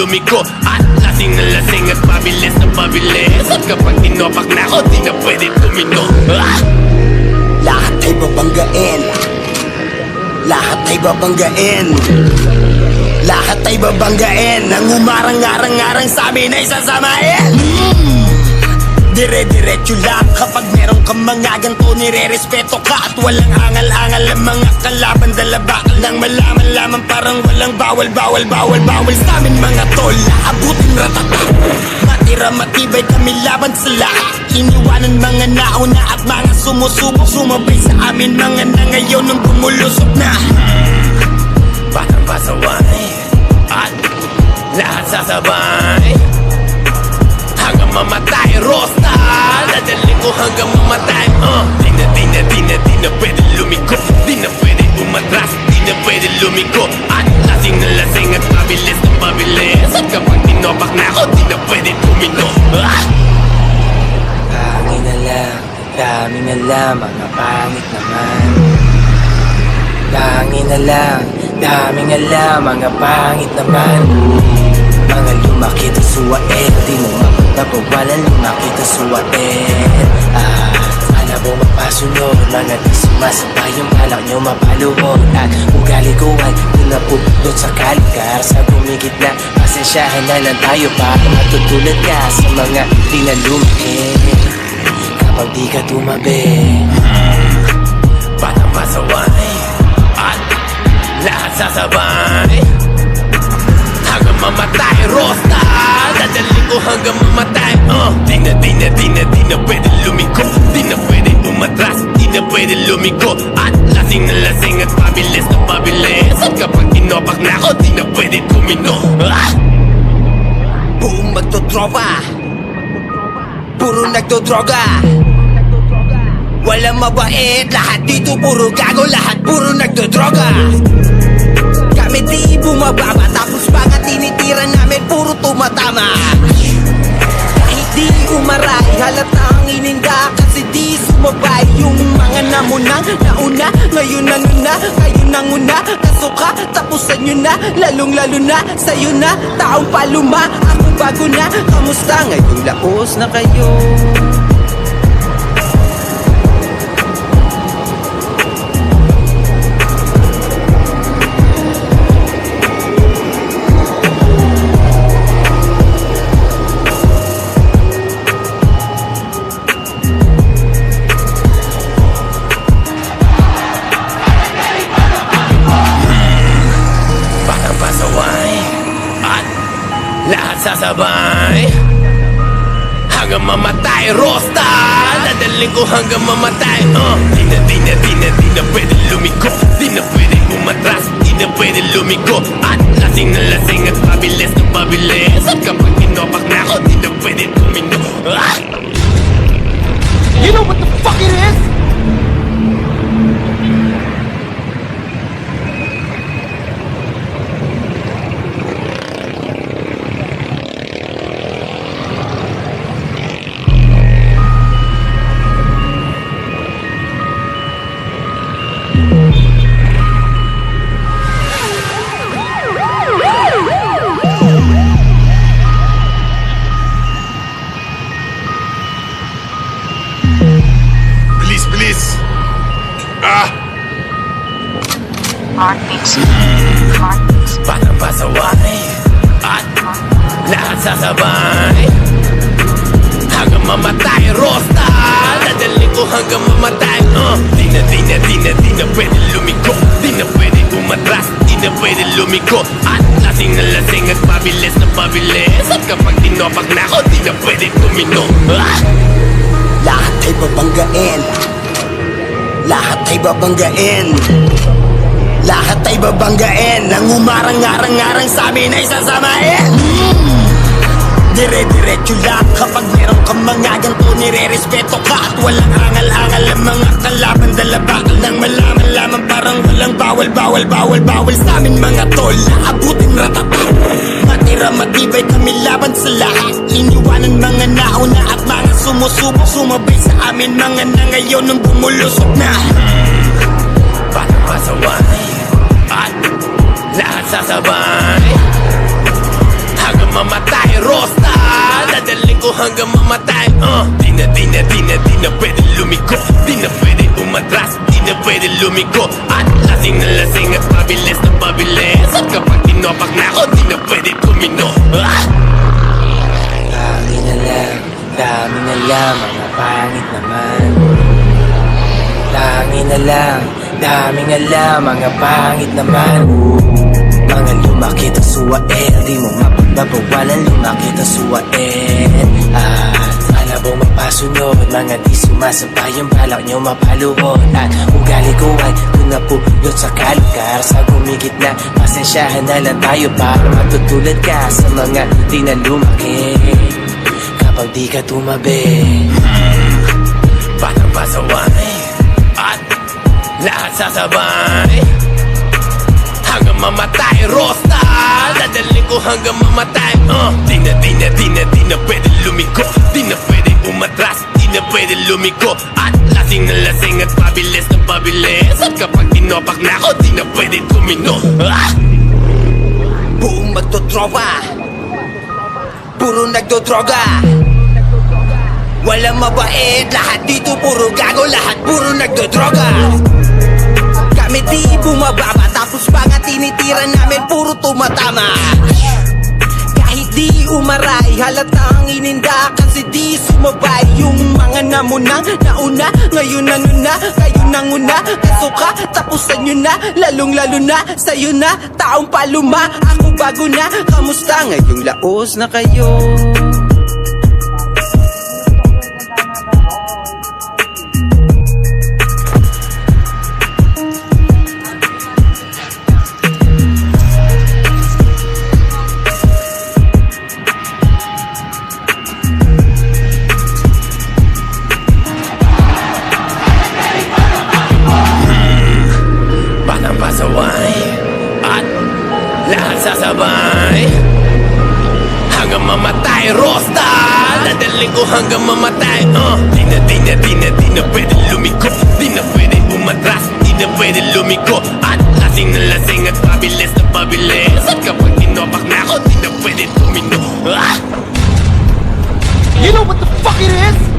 lumiko. At lasing na lasing at pabilis na pabilis At kapag tinopak na ako Di na pwede tumino. Ah! Lahat ay babanggain. Lahat ay babanggain. Lahat ay babanggain. Ang umarang-arang-arang sa amin ay sasamain. Mm. Dire-diretso lang Kapag meron kang mga ganito Nire-respeto ka At walang angal-angal Ang mga kalaban. Dalabakal nang malaman lamang Parang walang bawal, bawal, bawal, bawal Sa amin mga tol. Abutin ratata Matira matibay kami laban sa lahat. Iniwanan mga nauna At mga sumusubok Sumabay sa amin mga na ngayon Nung bumulusok na. Batang pasaway At lahat sasabay. Hanggang mamatay Rosta Dadalhin ko hanggang mamatay uh. Di na, di na, di na, di na pwede lumiko. Di na pwede umatras Di na pwede lumiko. At lasing na lasing at pabilis na pabilis At kapag tinopak na ako Di na pwede tumino ah! Pangin na lang, dami na lang, mga pangit naman. Pangin na lang, dami nga lang, mga pangit naman. Mga lumaki to suwain, di mo mapagpapawalan lumaki to suwain Ah, alam mo mapasunod, mga di sumasabay yung balak nyo mapaluhod. At ugali ko ay pinapupulot sa kalikar Sa bumigit na pasensyahan na lang tayo para matutulad ka sa mga di na lumaki Kapag di ka tumabi Batang pasaway At lahat sasabay Hanggang mamatay Rosta Dadalhin ko hanggang mamatay uh. Di na, di na, di na, di na pwede lumiko Di na pwede umatras Di na pwede lumiko At lasing na lasing at pabilis na pabilis. At kapag tinopak na ako Di na pwede tumino. Ah! Buong magtotropa Puro nagdodroga. Walang mabait Lahat dito puro gago Lahat puro nagdodroga. Kami di bumababa tumatama. Kahit di umaray Halata ang ininda Kasi di sumabay Yung mga namunang nauna Ngayon ang una Kayo nang una Kasuka Tapusan nyo na Lalong lalo na Sa'yo na Taong paluma Ako bago na. Kamusta ngayong laos na kayo Hanggang mamatay Rosta Dadalhin ko hanggang mamatay uh. Di na, di na, di na, di na pwede lumiko Di na pwede umatras Di na pwede lumiko At lasing na lasing at pabilis na pabilis At kapag tinopak na ako Di na pwede tumino ah! You know what the fuck it is? Mark Beats. Mark Beats. Batang pasaway At lahat sasabay Hanggang mamatay Rosta Dadalhin ko hanggang mamatay uh. Di na, di na, di na, di na pwede lumiko Di na pwede umatras Di na pwede lumiko At lasing na lasing at pabilis na pabilis At kapag tinopak na ako Di na pwede tumino ah! Lahat ay babanggain Lahat ay babanggain Lahat ay babanggain. Ang umarang-arang-arang sa amin ay sasamain. Mm. Dire-diretso lang Kapag meron kang mga ganito Nire-respeto ka At walang angal-angal Ang mga kalaban. Dalabakal nang malaman lamang Parang bawal, bawal, bawal, bawal sa amin mga tol. Abutin ratata Matira matibay kami laban sa lahat. Iniwanan mga nauna at mga sumusubok Sumabay sa amin mga na ngayon nung bumulusok na. Batang pasaway At lahat sasabay Hanggang mamatay Rosta. Dadaling ko hanggang mamatay uh, Di na, di na, di na, di na pwede lumiko Di na pwede umatras Di na pwede lumiko At lasing na lasing at pabilis na pabilis At kapag tinopak na ako Di na pwede tumino. Ah! Dami na lang, dami na lang, mga pangit naman. Dami na lang, dami nga lang, mga pangit naman. Mga lumakit ang suwael, di mo mapagbabawalan Lumakit ang suwael At malabong mapasunod, mga di sumasabay Ang balak nyo mapaluhod. At ugali ko ay doon na pulot sa kalugar Sa gumigit na, pasensyahan na lang tayo Para matutulad ka sa mga di na lumakit Kapag di ka tumabi Batang pasaway At lahat sasabay Hanggang mamatay Rosta Dadaling ko hanggang mamatay uh, Di na, di na, di na, di na pwede lumiko Di na pwede umatras Di na pwede lumiko At lasing na lasing at pabilis na pabilis At kapag tinopak na ako Di na pwede tumino. Ah! Buong magtotropa Puro nagdodroga Walang mabait Lahat dito puro gago Lahat puro nagdodroga. Kami di bumababa Tapos mga tinitira namin Puro tumatama. Kahit di umaray Halatang ininda kasi di sumabay. Yung mga namunang nauna Ngayon ano na, kayo nang una. Kaso ka, tapusan nyo na Lalong lalo na, sa'yo na Taong paluma, ako bago na. Kamusta ngayong laos na kayo? Ko hanggang mamatay uh, Di na, di na, di na, di na pwede lumiko. Di na pwede umatras Di na pwede lumiko. At lasing na lasing at pabilis na pabilis At kapag tinopak na ako Di na pwede tumino. Ah! You know what the fuck it is?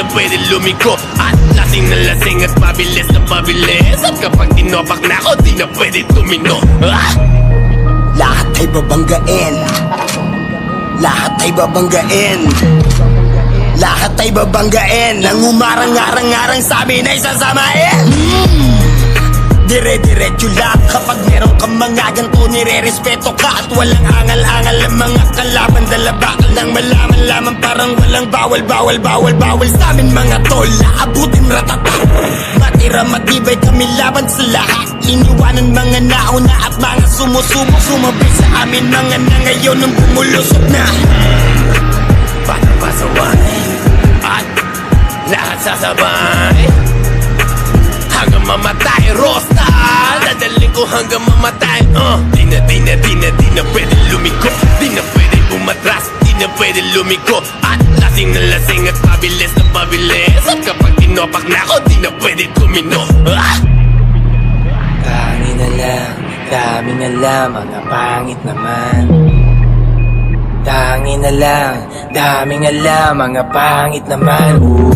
Na pwede lumiko At lasing na lasing at pabilis na pabilis At kapag tinopak na ako Di na pwede tumino. Ah! Lahat ay babanggain. Lahat ay babanggain. Lahat ay babanggain. Nang umarang-arang-arang sa amin ay sasamain Dire-diretso lang Kapag meron kang mga ganito Nire-respeto ka At walang angal-angal. Ang mga kalaban Dala bakal nang malaman lamang Parang walang bawal Bawal, bawal, bawal. Sa amin mga tol Abutin ratata. Matira matibay kami laban sa lahat. Iniwanan mga nauna At mga sumusubok Sumabay sa amin Mga na ngayon Nung bumulusok na Batang pasaway At lahat hanggang mamatay uh, Di na, di na, di na, di na pwede lumiko Di na pwede umatras Di na pwede lumiko At lasing na lasing at pabilis na pabilis At kapag tinopak na ako Di na pwede tumino. Ah! Dami na lang, dami na lang, mga pangit naman. Tangi na lang, dami nga lang, mga pangit naman. Ooh,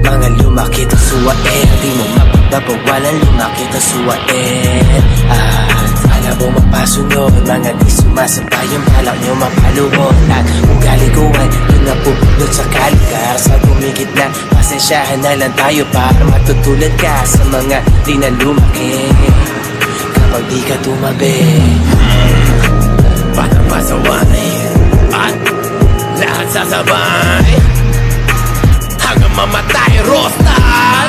Mga lumaki to suwain Di mo mapagbabawalan lumaki to suwain At alam mo mapasunod Mga di sumasabay yung balak nyo mapaluhod At ugali ko ay doon napupulot sa kalugar Sa gumigit na pasensyahan na lang tayo Para matutulad ka sa mga di na lumaki. Kapag di ka tumabi Batang pasaway At lahat sasabay mamatay Rosta.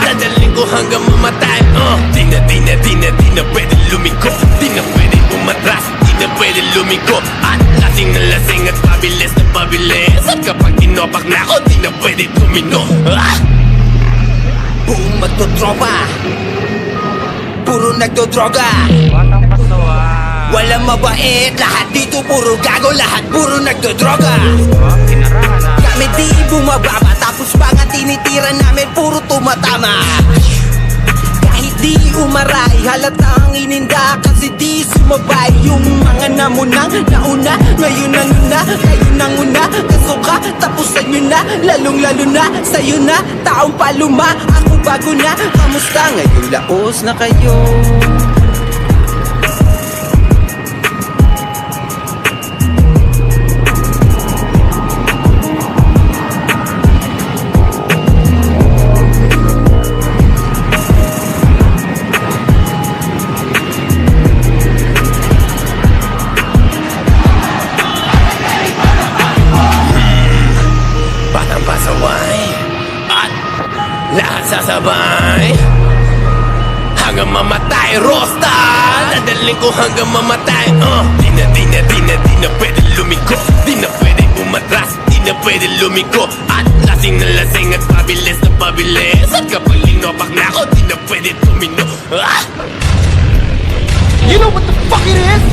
Dadaling ko hanggang mamatay uh. Di na, di na, di na, di na pwede lumiko Di na pwede umatras Di na pwede lumiko At lasing na lasing at pabilis na pabilis. At kapag tinopak na ako Di na pwede tumino ah! Buong magtotropa Puro nagdodroga. Walang mabait Lahat dito puro gago Lahat puro nagdodroga Kami di bumababa. Tapos mga tinitira namin Puro tumatama. Kahit di umaray Halata ang ininda. Kasi di sumabay Yung mga namunang nauna Ngayon ang una Kayo nang una. Kasuka Tapusan nyo na. Lalong lalo na Sa'yo na. Taong paluma Ako bago na. Kamusta ngayon? Laos na kayo ko hanggang mamatay uh. Di na, di na, di na, di na pwede lumiko Di na pwede umatras Di na pwede lumiko At lasing na lasing at pabilis na pabilis At kapag linopak na ako Di na pwede tumino ah! You know what the fuck it is?